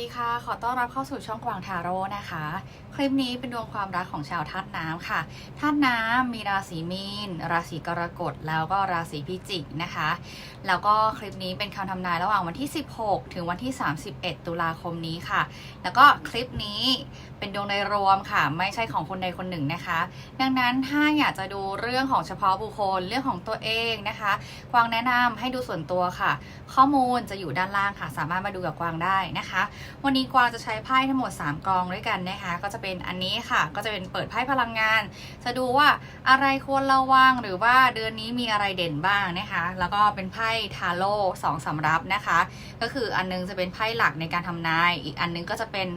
ดีค่ะ ขอต้อนรับเข้าสู่ช่องกวางทาโร่นะคะ คลิปนี้เป็นดวงความรักของชาวธาตุน้ำค่ะธาตุน้ำมีราศีมีน ราศีกรกฎแล้วก็ราศีพิจิกนะคะ แล้วก็คลิปนี้เป็นคำทำนายระหว่างวันที่ 16 ถึงวันที่ 31 ตุลาคมนี้ค่ะ แล้วก็คลิปนี้เป็นดวงในรวมค่ะ ไม่ใช่ของคนใดคนหนึ่งนะคะ ดังนั้นถ้าอยากจะดูเรื่องของเฉพาะบุคคลเรื่องของตัวเองนะคะกวางแนะนำให้ดูส่วนตัวค่ะ ข้อมูลจะอยู่ด้านล่างค่ะ สามารถมาดูกับกวางได้นะคะวันนี้กวางจะใช้ไพ่ทั้งหมด 3 กองด้วยกันนะคะ ก็จะเป็นอันนี้ค่ะ ก็จะเป็นเปิดไพ่พลังงาน จะดูว่าอะไรควรระวังหรือว่าเดือนนี้มีอะไรเด่นบ้างนะคะ แล้วก็เป็นไพ่ทาโร่สองสำรับนะคะ ก็คืออันนึงจะเป็นไพ่หลักในการทำนาย อีกอันนึงก็จะเป็น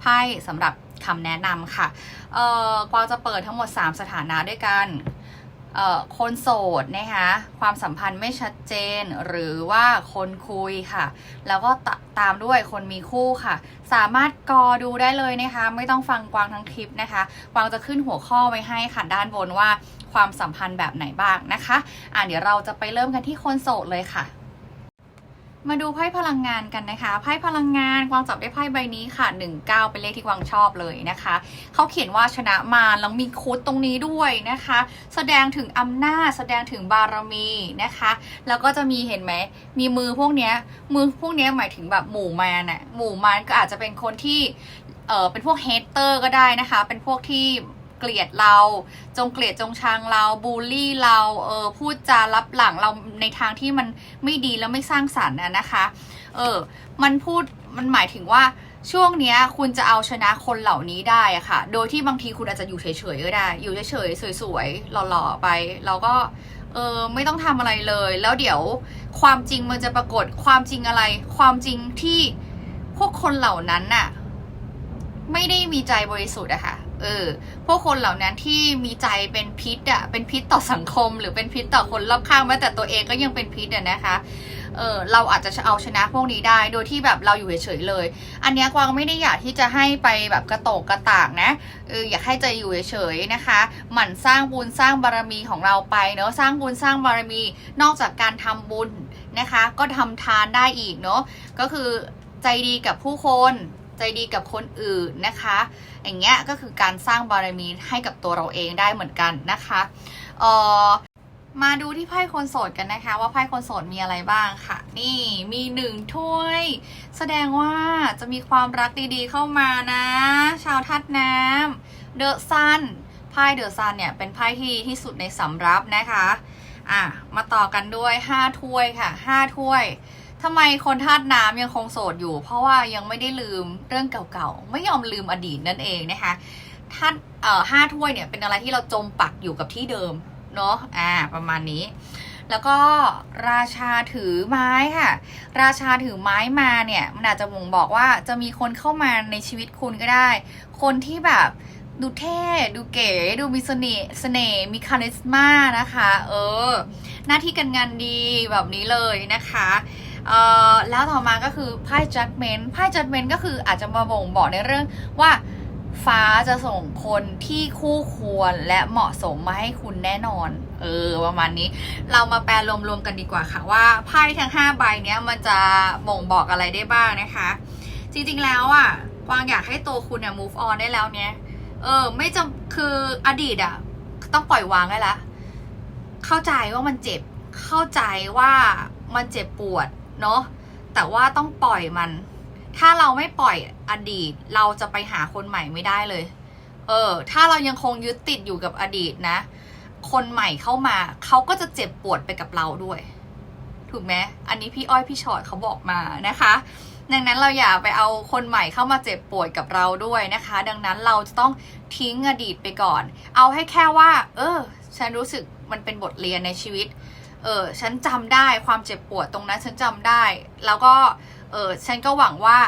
ไพ่สำหรับคำแนะนำค่ะ เอ่อกวางจะเปิดทั้งหมด 3 สถานะด้วยกัน คนโสดนะคะความสัมพันธ์ไม่ชัดเจน หรือว่าคนคุยค่ะ แล้วก็ตตามด้วยคนมีคู่ค่ะ สามารถกอดูได้เลยนะคะ ไม่ต้องฟังกวางทั้งคลิปนะคะกวางจะขึ้นหัวข้อไว้ให้ค่ะด้านบนว่าความสัมพันธ์แบบไหนบ้างนะคะ อะเดี๋ยวเราจะไปเริ่มกันที่คนโสดเลยค่ะ มาดูไพ่พลังงานกันนะคะ ไพ่พลังงานกวางจับได้ไพ่ใบนี้ค่ะ 19 เป็นเลขที่กวางชอบเลยนะคะ เขาเขียนว่าชนะมารแล้วมีคุดตรงนี้ด้วยนะคะ แสดงถึงอำนาจ แสดงถึงบารมีนะคะ แล้วก็จะมีเห็นไหม มีมือพวกเนี้ย มือพวกเนี้ยหมายถึงแบบหมู่มารน่ะ หมู่มารก็อาจจะเป็นคนที่ เออเป็นพวกเฮเตอร์ก็ได้นะคะ เป็นพวกที่ เกลียดเรา จงเกลียดจงชังเราบูลลี่เราเออพูดจารับหลังเราในทางที่มันไม่ดีแล้วไม่สร้างสรรค์นะนะคะ เออมันพูดมันหมายถึงว่าช่วงเนี้ยคุณจะเอาชนะคนเหล่านี้ได้อะค่ะ โดยที่บางทีคุณอาจจะอยู่เฉยๆก็ได้ อยู่เฉยๆสวยๆหล่อๆไปเราก็เออไม่ต้องทำอะไรเลย แล้วเดี๋ยวความจริงมันจะปรากฏความจริงอะไร ความจริงที่พวกคนเหล่านั้นน่ะ ไม่ได้มีใจบริสุทธิ์อะค่ะ เออ พวกคนเหล่านั้นที่มีใจเป็นพิษอะเป็นพิษต่อสังคม หรือเป็นพิษต่อคนรอบข้างแม้แต่ตัวเองก็ยังเป็นพิษอะนะคะ เออเราอาจจะเอาชนะพวกนี้ได้ โดยที่แบบเราอยู่เฉยๆเลย อันนี้กวางไม่ได้อยากที่จะให้ไปแบบกระโตกกระตากนะเอออยากให้ใจอยู่เฉยๆนะคะ หมั่นสร้างบุญสร้างบารมีของเราไปเนาะสร้างบุญสร้างบารมี นอกจากการทำบุญนะคะ ก็ทำทานได้อีกเนาะก็คือใจดีกับผู้คน ใจดีกับคนอื่นนะคะ อย่างเงี้ยก็คือการสร้างบารมีให้กับตัวเราเองได้เหมือนกันนะคะเออมาดูที่ไพ่คนโสดกันนะคะ ว่าไพ่คนโสดมีอะไรบ้างค่ะ นี่มีหนึ่งถ้วย แสดงว่าจะมีความรักดีๆเข้ามานะ ชาวทัดน้ำเดอะซันไพ่เดอะซันเนี่ยเป็นไพ่ที่ที่สุดในสำรับนะคะอะมาต่อกันด้วย 5 ถ้วยค่ะ 5 ถ้วย ทำไมคนธาตุน้ำยังคงโสดอยู่ เพราะว่ายังไม่ได้ลืมเรื่องเก่าๆ ไม่ยอมลืมอดีตนั่นเองนะคะธาตุเอ่อห้าถ้วยเนี่ยเป็นอะไรที่เราจมปักอยู่กับที่เดิมเนาะอ่าประมาณนี้ แล้วก็ราชาถือไม้ค่ะ ราชาถือไม้มาเนี่ยมันอาจจะบ่งบอกว่าจะมีคนเข้ามาในชีวิตคุณก็ได้ คนที่แบบดูเท่ ดูเก๋ ดูมีเสน่ห์เสน่ห์มีคาริสมานะคะ เออ หน้าที่การงานดีแบบนี้เลยนะคะ เอ่อแล้วต่อมาก็คือไพ่ judgment ไพ่ judgment ก็คืออาจจะมาบ่งบอกในเรื่องว่าฟ้าจะส่งคนที่คู่ควรและเหมาะสมมาให้คุณแน่นอน เออ ประมาณนี้ เรามาแปลรวมๆกันดีกว่าค่ะว่าไพ่ทั้ง 5 ใบเนี้ยมันจะบ่งบอกอะไรได้บ้างนะคะ จริงๆแล้วอะกวางอยากให้ตัวคุณเนี่ย move on ได้แล้วเนี่ยเออ ไม่จำคืออดีตอะ ต้องปล่อยวางได้ละ เข้าใจว่ามันเจ็บ เข้าใจว่ามันเจ็บปวด เนาะแต่ว่าต้องปล่อยมัน ถ้าเราไม่ปล่อยอดีต เราจะไปหาคนใหม่ไม่ได้เลย เออ ถ้าเรายังคงยึดติดอยู่กับอดีตนะ คนใหม่เข้ามา เขาก็จะเจ็บปวดไปกับเราด้วย ถูกไหมอันนี้พี่อ้อยพี่ชอดเขาบอกมานะคะดังนั้นเราอย่าไปเอาคนใหม่เข้ามาเจ็บปวดกับเราด้วยนะคะ ดังนั้นเราจะต้องทิ้งอดีตไปก่อน เอาให้แค่ว่า เออ ฉันรู้สึกมันเป็นบทเรียนในชีวิต เออฉันจำได้ความเจ็บปวดตรงนั้นฉันจำได้ แล้วก็เออฉันก็หวังว่า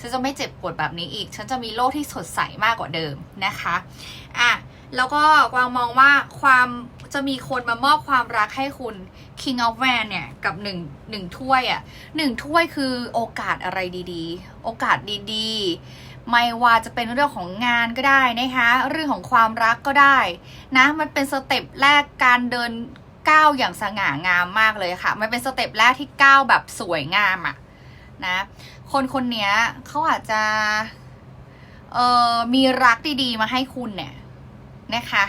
ฉันจะไม่เจ็บปวดแบบนี้อีก ฉันจะมีโลกที่สดใสมากกว่าเดิมนะคะอะแล้วก็กวางมองว่าความจะมีคนมามอบความรักให้คุณ King of w a n เนี่ย กับหนึ่งหนึ่งถ้วยอะ่ะหนึ่งถ้วยคือโอกาสอะไรดีๆ โอกาสดีๆ ไม่ว่าจะเป็นเรื่องของงานก็ได้นะคะ เรื่องของความรักก็ได้นะ มันเป็นสเต็ปแรกการเดิน ก้าวอย่างสง่างามมากเลยค่ะ มันเป็นสเต็ปแรกที่ก้าวแบบสวยงามอะ่ะนะ คนคนเนี้ยเขาอาจจะ เอ่อ มีรักดีๆ มาให้คุณเนี่ยนะคะ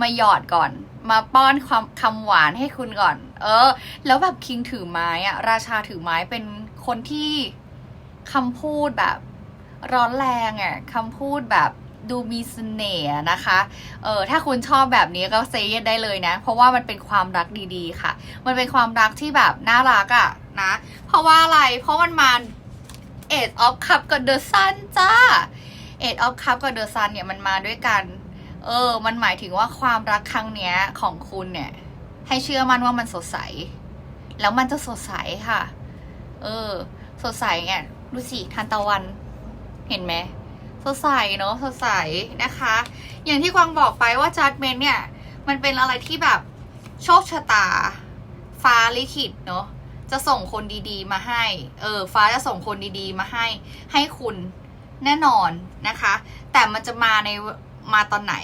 มาหยอดก่อน มาป้อนความคำหวานให้คุณก่อน เออ แล้วแบบคิงถือไม้อะราชาถือไม้เป็นคนที่คำพูดแบบร้อนแรงอะคำพูดแบบ ดูมีเสน่ห์นะคะ เออถ้าคุณชอบแบบนี้ก็เซย์ได้เลยนะ เพราะว่ามันเป็นความรักดีๆค่ะ มันเป็นความรักที่แบบน่ารักอะนะ เพราะว่าอะไร เพราะมันมา Eight of Cup กับ The Sun จ้า Eight of Cup กับ The Sun เนี่ยมันมาด้วยกัน เออ มันหมายถึงว่าความรักครั้งเนี้ยของคุณเนี่ย ให้เชื่อมั่นว่ามันสดใส แล้วมันจะสดใสค่ะ เออ สดใสเนี่ยดูสิทันตะวัน เห็นไหม สดใสเนอะสดใสนะคะ อย่างที่กวางบอกไปว่าจัดเมนเนี่ย มันเป็นอะไรที่แบบโชคชะตา ฟ้าลิขิตเนอะจะส่งคนดีๆ มาให้ เออ ฟ้าจะส่งคนดีๆ มาให้ ให้คุณแน่นอนนะคะ แต่มันจะมาในมาตอนไหน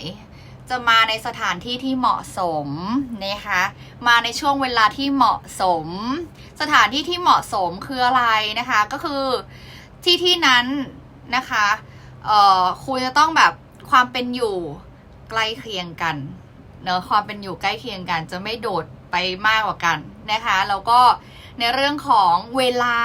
จะมาในสถานที่ที่เหมาะสมนะคะ มาในช่วงเวลาที่เหมาะสม สถานที่ที่เหมาะสมคืออะไรนะคะ ก็คือที่ที่นั้นนะคะ เอ่อคุณจะต้องแบบความเป็นอยู่ใกล้เคียงกันเนอะความเป็นอยู่ใกล้เคียงกัน จะไม่โดดไปมากกว่ากันนะคะแล้วก็ในเรื่องของเวลา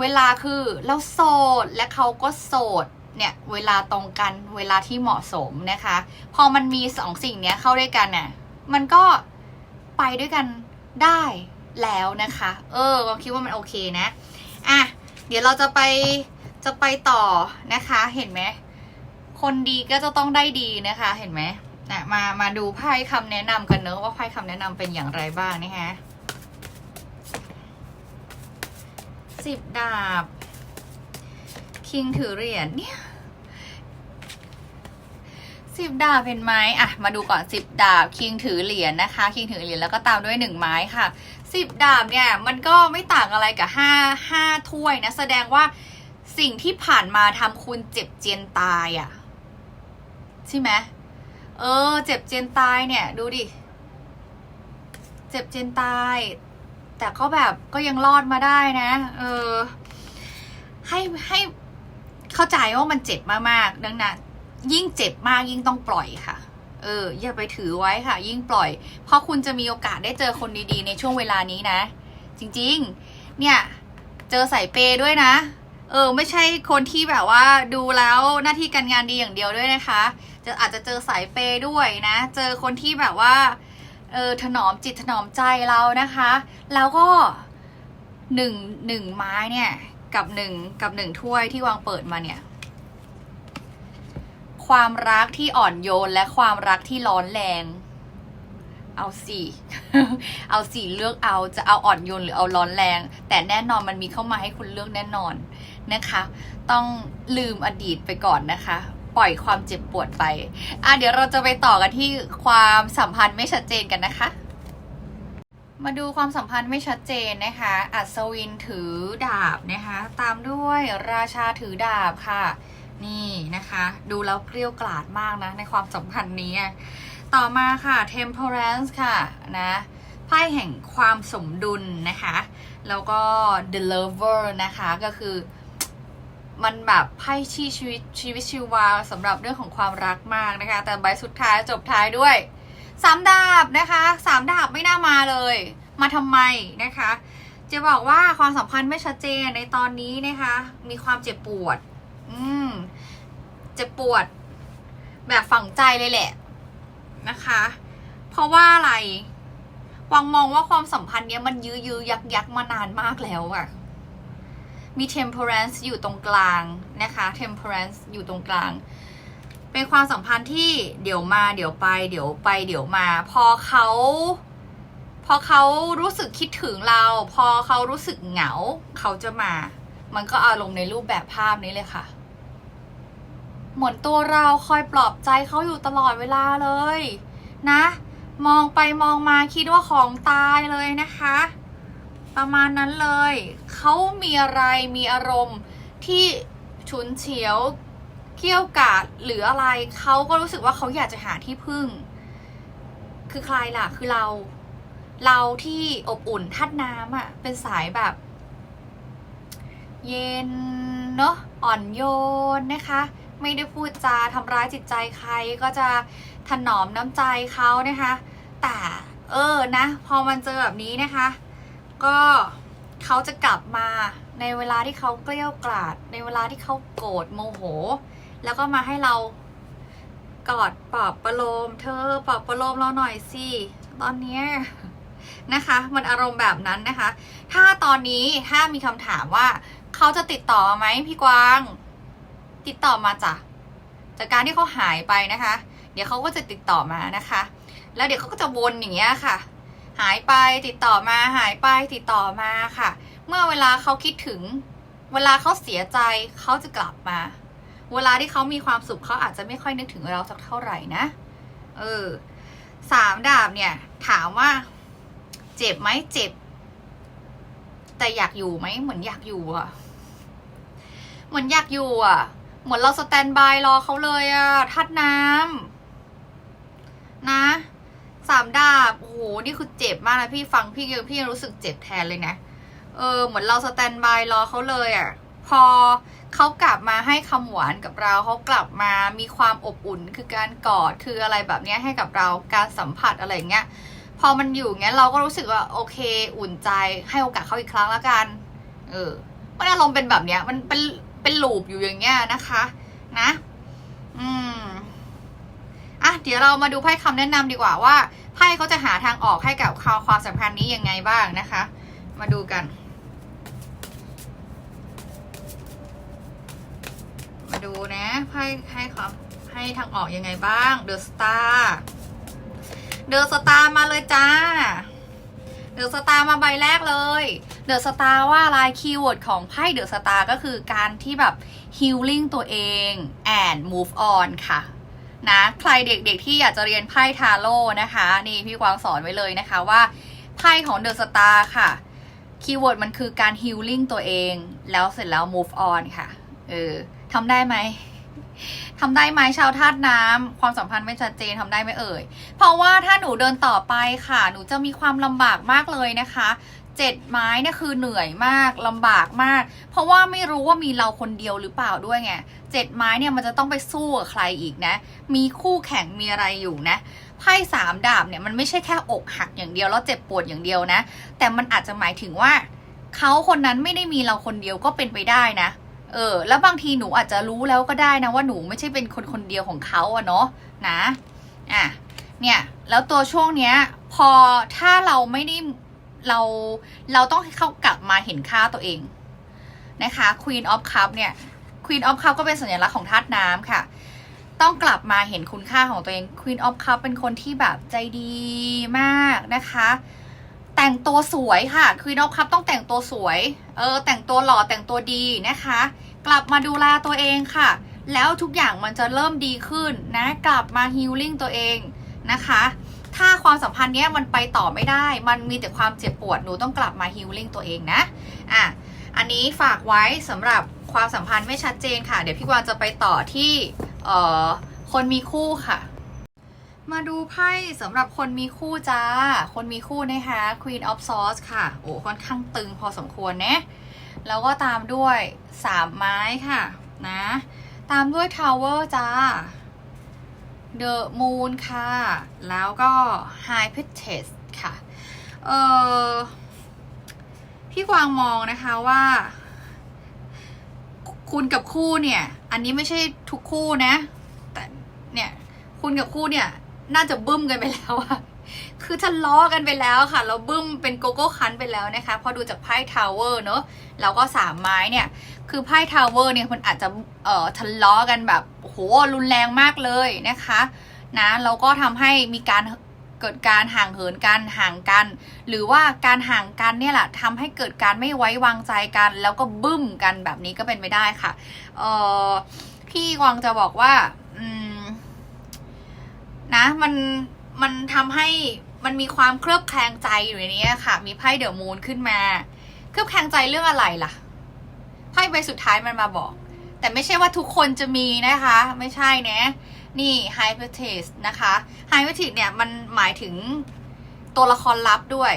เวลาคือเราโสดและเขาก็โสดเนี่ยเวลาตรงกันเวลาที่เหมาะสมนะคะ พอมันมีสองสิ่งเนี้ยเข้าด้วยกันเนี่ยมันก็ไปด้วยกันได้แล้วนะคะ เออเราคิดว่ามันโอเคนะ อะ เดี๋ยวเราจะไป จะไปต่อนะคะ เห็นไหม คนดีก็จะต้องได้ดีนะคะ เห็นไหมนะมา มาดูไพ่คำแนะนำกันเนอะว่าไพ่คำแนะนำเป็นอย่างไรบ้างนะคะสิบดาบ คิงถือเหรียญเนี่ยสิบดาบเป็นไม้อะมาดูก่อนสิบดาบ คิงถือเหรียญนะคะ คิงถือเหรียญแล้วก็ตามด้วยหนึ่งไม้ค่ะสิบดาบเนี่ย มันก็ไม่ต่างอะไรกับห้าห้าถ้วยนะ แสดงว่า สิ่งที่ผ่านมาทำคุณเจ็บเจียนตายอะใช่ไหมเออ เจ็บเจียนตายเนี่ย ดูดิ เจ็บเจียนตาย แต่ก็แบบก็ยังรอดมาได้นะ เออ ให้ให้เข้าใจว่ามันเจ็บมากๆดังนั้นยิ่งเจ็บมากยิ่งต้องปล่อยค่ะ เออ อย่าไปถือไว้ค่ะ ยิ่งปล่อย เพราะคุณจะมีโอกาสได้เจอคนดีๆ ในช่วงเวลานี้นะ จริง ๆ เนี่ย เจอใสายเปย์ด้วยนะ เออไม่ใช่คนที่แบบว่าดูแล้วหน้าที่การงานดีอย่างเดียวด้วยนะคะ จะอาจจะเจอสายเปย์ด้วยนะ เจอคนที่แบบว่าเออถนอมจิตถนอมใจเรานะคะ แล้วก็หนึ่งหนึ่งไม้เนี่ยกับหนึ่งกับหนึ่งถ้วยที่วางเปิดมาเนี่ยความรักที่อ่อนโยนและความรักที่ร้อนแรง เอาสิเอาสิเลือกเอาจะเอาอ่อนโยนหรือเอาร้อนแรง แต่แน่นอนมันมีเข้ามาให้คุณเลือกแน่นอน นะคะ ต้องลืมอดีตไปก่อนนะคะ ปล่อยความเจ็บปวดไป อะเดี๋ยวเราจะไปต่อกันที่ความสัมพันธ์ไม่ชัดเจนกันนะคะ มาดูความสัมพันธ์ไม่ชัดเจนนะคะ อัศวินถือดาบนะคะ ตามด้วยราชาถือดาบค่ะ นี่นะคะ ดูแล้วเกลี้ยวกล่อมมากนะ ในความสัมพันธ์นี้ ต่อมาค่ะ temperance ค่ะนะไพ่แห่งความสมดุลนะคะ แล้วก็ the lover นะคะ ก็คือ มันแบบไพ่ชีชีวิตชีวิตชีวาสำหรับเรื่องของความรักมากนะคะ แต่ใบสุดท้ายจบท้ายด้วยสามดาบนะคะสามดาบไม่น่ามาเลย มาทำไมนะคะ จะบอกว่าความสัมพันธ์ไม่ชัดเจนในตอนนี้นะคะ มีความเจ็บปวด อืมเจ็บปวด แบบฝังใจเลยแหละนะคะ เพราะว่าอะไรวังมองว่าความสัมพันธ์เนี้ยมันยื้อยื้อยักยักมานานมากแล้วอะ มี temperance อยู่ตรงกลางนะคะ temperance อยู่ตรงกลาง เป็นความสัมพันธ์ที่เดี๋ยวมาเดี๋ยวไป เดี๋ยวไป เดี๋ยวมา พอเขาพอเขารู้สึกคิดถึงเรา พอเขารู้สึกเหงาเขาจะมา มันก็อารมณ์ในรูปแบบภาพนี้เลยค่ะ เหมือนตัวเราคอยปลอบใจเขาอยู่ตลอดเวลาเลย นะ มองไปมองมาคิดว่าของตายเลยนะคะ ประมาณนั้นเลย เขามีอะไรมีอารมณ์ที่ฉุนเฉียวเกี่ยวกาดหรืออะไร เขาก็รู้สึกว่าเขาอยากจะหาที่พึ่ง คือใครล่ะ คือเรา เราที่อบอุ่นทัดน้ำอะ่ะ เป็นสายแบบ เย็นเนาะอ่อนโยนนะคะ ไม่ได้พูดจาทำร้ายจิตใจใครก็จะถนอมน้ำใจเขานะคะ แต่เออนะ พอมันเจอแบบนี้นะคะ ก็เขาจะกลับมาในเวลาที่เขาเกลี้ยกล่อดในเวลาที่เขาโกรธโมโห แล้วก็มาให้เรากอดปลอบประโลม เธอปลอบประโลมเราหน่อยสิตอนเนี้ยนะคะ มันอารมณ์แบบนั้นนะคะ ถ้าตอนนี้ถ้ามีคำถามว่าเขาจะติดต่อไหมพี่กวาง ติดต่อมาจ้ะจากการที่เขาหายไปนะคะ เดี๋ยวเขาก็จะติดต่อมานะคะ แล้วเดี๋ยวเขาก็จะวนอย่างเงี้ยค่ะ หายไปติดต่อมาหายไปติดต่อมาค่ะ เมื่อเวลาเขาคิดถึง เวลาเขาเสียใจเขาจะกลับมา เวลาที่เขามีความสุขเขาอาจจะไม่ค่อยนึกถึงเราสักเท่าไหร่นะ เออสามดาบเนี่ย ถามว่า เจ็บไหมเจ็บ แต่อยากอยู่ไหมเหมือนอยากอยู่อะเหมือนอยากอยู่อะเหมือนเราสแตนบายรอเขาเลยอะทัดน้ำนะ สามดาบโอ้โหนี่คือเจ็บมากนะพี่ฟังพี่ยังพี่ยังรู้สึกเจ็บแทนเลยนะ เออ เหมือนเราสแตนบายรอเขาเลยอะ่ะ พอเขากลับมาให้คำหวานกับเราเขากลับมามีความอบอุ่นคือการกอดคืออะไรแบบเนี้ยให้กับเราการสัมผัสอะไรเงี้ยพอมันอยู่เงี้ยเราก็รู้สึกว่าโอเค อุ่นใจให้โอกาสเขาอีกครั้งล้วกัน เออมันอารมณ์เป็นแบบเนี้ย มันเป็นเป็นลูปอยู่อย่างเงี้ยนะคะ นะ อืมอะ เดี๋ยวเรามาดูไพ่คำแนะนำดีกว่าว่าไพ่เขาจะหาทางออกให้กับความความสัมพันธ์นี้ยังไงบ้างนะคะ มาดูกัน มาดูนะไพ่ให้ความให้ทางออกยังไงบ้างเดอะสตาร์เดอะสตาร์มาเลยจ้าเดอะสตาร์มาใบแรกเลย เดอะสตาร์ว่าลายคีย์เวิร์ดของไพ่เดอะสตาร์ก็คือการที่แบบ healing ตัวเอง and move on ค่ะ นะใครเด็กๆที่อยากจะเรียนไพ่ทาโร่นะคะ นี่พี่กวางสอนไว้เลยนะคะว่าไพ่ของเดอะสตาร์ค่ะคีย์เวิร์ดมันคือการ healing ตัวเอง แล้วเสร็จแล้ว move on ค่ะเออทำได้ไหมทำได้ไหมชาวธาตุน้ำความสัมพันธ์ไม่ชัดเจนทำได้ไหมเอ่ย เพราะว่าถ้าหนูเดินต่อไปค่ะ หนูจะมีความลำบากมากเลยนะคะ เจ็ดไม้เนี่ยคือเหนื่อยมากลำบากมาก เพราะว่าไม่รู้ว่ามีเราคนเดียวหรือเปล่าด้วยไงเจ็ดไม้เนี่ยมันจะต้องไปสู้กับใครอีกนะ มีคู่แข่งมีอะไรอยู่นะไพ่สามดาบเนี่ยมันไม่ใช่แค่อกหักอย่างเดียวแล้วเจ็บปวดอย่างเดียวนะ แต่มันอาจจะหมายถึงว่าเขาคนนั้นไม่ได้มีเราคนเดียวก็เป็นไปได้นะ เออ แล้วบางทีหนูอาจจะรู้แล้วก็ได้นะว่าหนูไม่ใช่เป็นคนคนเดียวของเขาอะเนาะนะอะเนี่ยแล้วตัวช่วงเนี้ย พอถ้าเราไม่ได้ เราเราต้องให้เขากลับมาเห็นค่าตัวเองนะคะ Queen of Cup เนี่ย Queen of Cup ก็เป็นสัญลักษณ์ของธาตุน้ำค่ะ ต้องกลับมาเห็นคุณค่าของตัวเอง Queen of Cup เป็นคนที่แบบใจดีมากนะคะ แต่งตัวสวยค่ะ Queen of Cup ต้องแต่งตัวสวย เออ แต่งตัวหล่อแต่งตัวดีนะคะ กลับมาดูแลตัวเองค่ะ แล้วทุกอย่างมันจะเริ่มดีขึ้นนะ กลับมาฮีลลิ่งตัวเองนะคะ ความสัมพันธ์เนี้ยมันไปต่อไม่ได้ มันมีแต่ความเจ็บปวดหนูต้องกลับมาฮีลลิ่งตัวเองนะอะอันนี้ฝากไว้สำหรับความสัมพันธ์ไม่ชัดเจนค่ะ เดี๋ยวพี่กวางจะไปต่อที่เอ่อคนมีคู่ค่ะ มาดูไพ่สำหรับคนมีคู่จ้า คนมีคู่นะคะ Queen of Swords ค่ะ โอ้ค่อนข้างตึงพอสมควรนะ แล้วก็ตามด้วยสามไม้ค่ะ นะ ตามด้วย Tower จ้า The Moon ค่ะ แล้วก็ High p r i e t e s ค่ะ เออพี่กวางมองนะคะว่า คุณกับคู่เนี่ย อันนี้ไม่ใช่ทุกคู่นะ แต่เนี่ย คุณกับคู่เนี่ย น่าจะบึ้มกันไปแล้วอะ คือทะเลาะกันไปแล้วค่ะ เราบึ้มเป็นโกโก้คันไปแล้วนะคะ พอดูจากไพ่ทาวเวอร์เนอะแล้วก็สามไม้เนี่ย คือไพ่ทาวเวอร์เนี่ยมันอาจจะเอ่อทะเลาะกันแบบโหรุนแรงมากเลยนะคะนะแล้วก็ทำให้มีการเกิดการห่างเหินกันห่างกัน หรือว่าการห่างกันเนี่ยแหละทำให้เกิดการไม่ไว้วางใจกัน แล้วก็บึ้มกันแบบนี้ก็เป็นไปได้ค่ะเออพี่กวางจะบอกว่า อืม นะมัน มันทำให้มันมีความเคลือบแคลงใจอยู่ในนี้ค่ะ มีไพ่เดอะมูนขึ้นมา เคลือบแคลงใจเรื่องอะไรล่ะไพ่ใบสุดท้ายมันมาบอก แต่ไม่ใช่ว่าทุกคนจะมีนะคะ ไม่ใช่นะ นี่ h y p o t e s นะคะ h y p o t e s เนี่ยมันหมายถึงตัวละครลับด้วย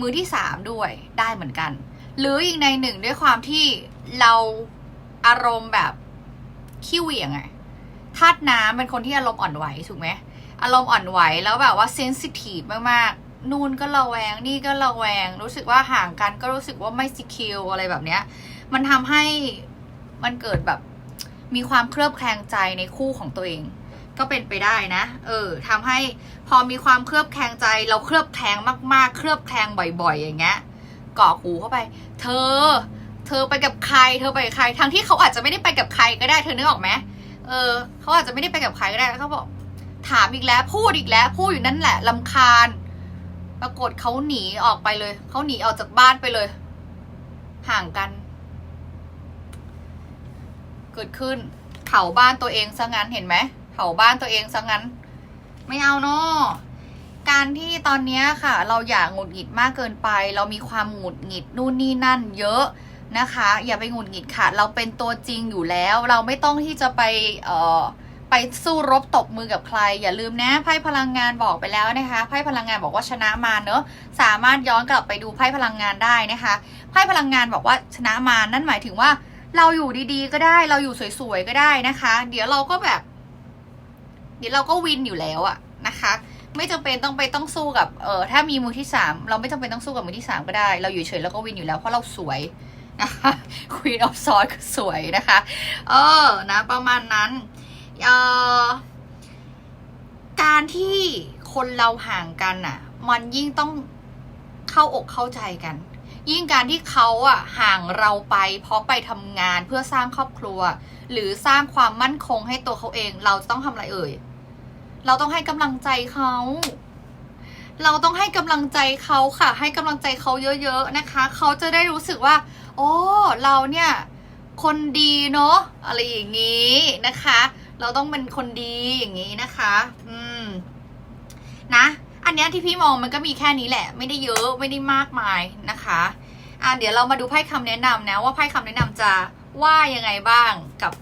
มือที่สามด้วยได้เหมือนกัน หรืออีกในหนึ่งด้วยความที่เราอารมณ์แบบขี้เหวี่ยงอะธาตุน้ำเป็นคนที่อารมณ์อ่อนไหวถูกไหม อารมณ์อ่อนไหวแล้วแบบว่าเซนซิทีฟมากๆ นู่นก็ระแวงนี่ก็ระแวง รู้สึกว่าห่างกันก็รู้สึกว่าไม่ซิคิวอะไรแบบเนี้ย มันทำให้มันเกิดแบบมีความเคลือบแคลงใจในคู่ของตัวเอง ก็เป็นไปได้นะ เออทำให้พอมีความเคลือบแคลงใจ เราเคลือบแคลงมาก ๆ เคลือบแคลงบ่อย ๆ อย่างเงี้ยเกาะหูเข้าไป เธอ เธอไปกับใคร เธอไปกับใคร ทั้งที่เขาอาจจะไม่ได้ไปกับใครก็ได้ เธอนึกออกไหมเออ เขาอาจจะไม่ได้ไปกับใครก็ได้ เขาบอก ถามอีกแล้ว พูดอีกแล้ว พูดอยู่นั่นแหละลำคาญ ปรากฏเขาหนีออกไปเลย เขาหนีออกจากบ้านไปเลย ห่างกัน เกิดขึ้นเผาบ้านตัวเองซะงั้นเห็นไหมเผาบ้านตัวเองซะงั้น ไม่เอาเนาะการที่ตอนนี้ค่ะ เราอยากหงุดหงิดมากเกินไป เรามีความหงุดหงิดนู่นนี่นั่น เยอะนะคะ อย่าไปหงุดหงิดค่ะ เราเป็นตัวจริงอยู่แล้ว เราไม่ต้องที่จะไปเอ่อ ไปสู้รบตบมือกับใคร อย่าลืมนะไพ่พลังงานบอกไปแล้วนะคะไพ่พลังงานบอกว่าชนะมารเนอะสามารถย้อนกลับไปดูไพ่พลังงานได้นะคะไพ่พลังงานบอกว่าชนะมารนั่นหมายถึงว่า เราอยู่ดีๆ ก็ได้ เราอยู่สวยๆก็ได้นะคะ เดี๋ยวเราก็แบบ เดี๋ยวเราก็วินอยู่แล้วอะนะคะ ไม่จำเป็นต้องไปต้องสู้กับเออถ้ามีมือที่สามเราไม่จำเป็นต้องสู้กับมือที่สามก็ได้ เราอยู่เฉยแล้วก็วินอยู่แล้วเพราะเราสวยนะคะ Queen of Swords คือสวยนะคะ เออนะ ประมาณนั้น การที่คนเราห่างกันอะ มันยิ่งต้องเข้าอกเข้าใจกัน ยิ่งการที่เขาอะห่างเราไป เพราะไปทำงานเพื่อสร้างครอบครัว หรือสร้างความมั่นคงให้ตัวเขาเอง เราจะต้องทำอะไรเอ่ย เราต้องให้กำลังใจเขาเราต้องให้กำลังใจเขาค่ะ ให้กำลังใจเขาเยอะๆนะคะ เขาจะได้รู้สึกว่า โอ้ เราเนี่ย คนดีเนาะอะไรอย่างนี้นะคะ เราต้องเป็นคนดีอย่างนี้นะคะ อืม นะ อันนี้ที่พี่มองมันก็มีแค่นี้แหละ ไม่ได้เยอะไม่ได้มากมายนะคะอะเดี๋ยวเรามาดูไพ่คำแนะนำนะ ว่าไพ่คำแนะนำจะว่ายังไงบ้างกับ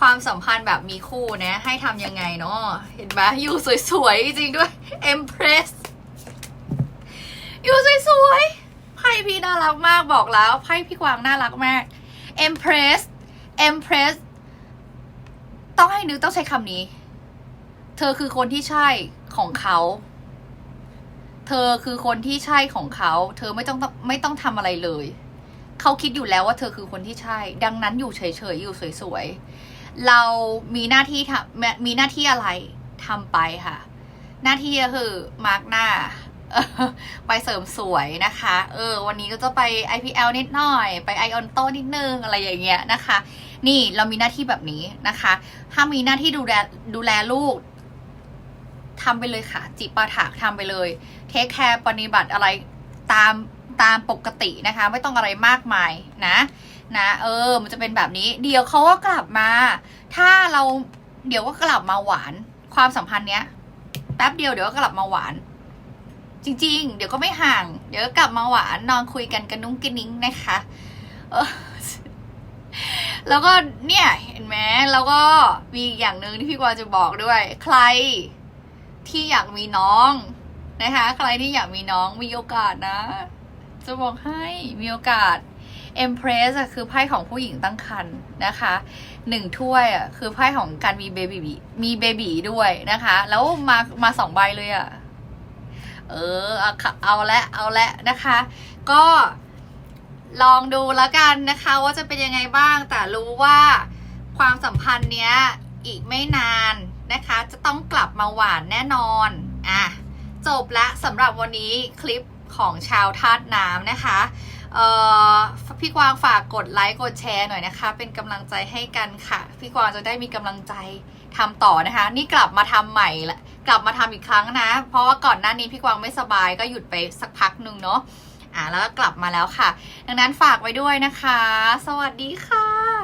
ความสัมพันธ์แบบมีคู่นะ ให้ทำยังไงเนาะเห็นไหมอยู่สวยๆ จริงด้วย Empress อยู่สวยๆไพ่พี่น่ารักมากบอกแล้วไพ่พี่กวางน่ารักมาก Empress Empress ต้องให้นึกต้องใช้คำนี้ เธอคือคนที่ใช่ของเขา เธอคือคนที่ใช่ของเขา เธอไม่ต้องไม่ต้องทำอะไรเลย เขาคิดอยู่แล้วว่าเธอคือคนที่ใช่ ดังนั้นอยู่เฉยๆอยู่สวยๆ เรามีหน้าที่ทำมีหน้าที่อะไรทำไปค่ะ หน้าที่ก็คือมาร์กหน้า ไปเสริมสวยนะคะ เออ วันนี้ก็จะไป IPL นิดหน่อย ไปไอออนโตนิดนึง อะไรอย่างเงี้ยนะคะ นี่เรามีหน้าที่แบบนี้นะคะ ถ้ามีหน้าที่ดูแลดูแลลูกทำไปเลยค่ะ จิปาถากทำไปเลย เทคแคร์ปฏิบัติอะไรตามตามปกตินะคะ ไม่ต้องอะไรมากมายนะ นะ เออ มันจะเป็นแบบนี้ เดี๋ยวเขาก็กลับมา ถ้าเราเดี๋ยวก็กลับมาหวาน ความสัมพันธ์เนี้ย แป๊บเดียวเดี๋ยวก็กลับมาหวาน จริง ๆ เดี๋ยวก็ไม่ห่าง เดี๋ยวก็กลับมาหวานนอนคุยกันกันนุ้งกินนิ้งนะคะแล้วก็เนี่ย เห็นไหมแล้วก็มีอีกอย่างหนึ่งที่พี่กวาจะบอกด้วย ใครที่อยากมีน้องนะคะ ใครที่อยากมีน้องมีโอกาสนะ จะบอกให้มีโอกาส Empress อะคือไพ่ของผู้หญิงตั้งครรภ์นะคะหนึ่งถ้วยอะคือไพ่ของการมีเบบีมีเบบีด้วยนะคะ แล้วมามาสองใบเลยอะ เออเอาค่ะเอาละเอาละนะคะ ก็ลองดูแล้วกันนะคะว่าจะเป็นยังไงบ้าง แต่รู้ว่าความสัมพันธ์เนี้ยอีกไม่นานนะคะ จะต้องกลับมาหวานแน่นอนอะจบละสำหรับวันนี้คลิปของชาวธาตุน้ำนะคะเออพี่กวางฝากกดไลค์กดแชร์หน่อยนะคะ เป็นกำลังใจให้กันค่ะ พี่กวางจะได้มีกำลังใจทำต่อนะคะ นี่กลับมาทำใหม่ละ กลับมาทำอีกครั้งนะ เพราะว่าก่อนหน้านี้พี่กวางไม่สบายก็หยุดไปสักพักหนึ่งเนาะอ่าแล้วก็กลับมาแล้วค่ะ ดังนั้นฝากไว้ด้วยนะคะ สวัสดีค่ะ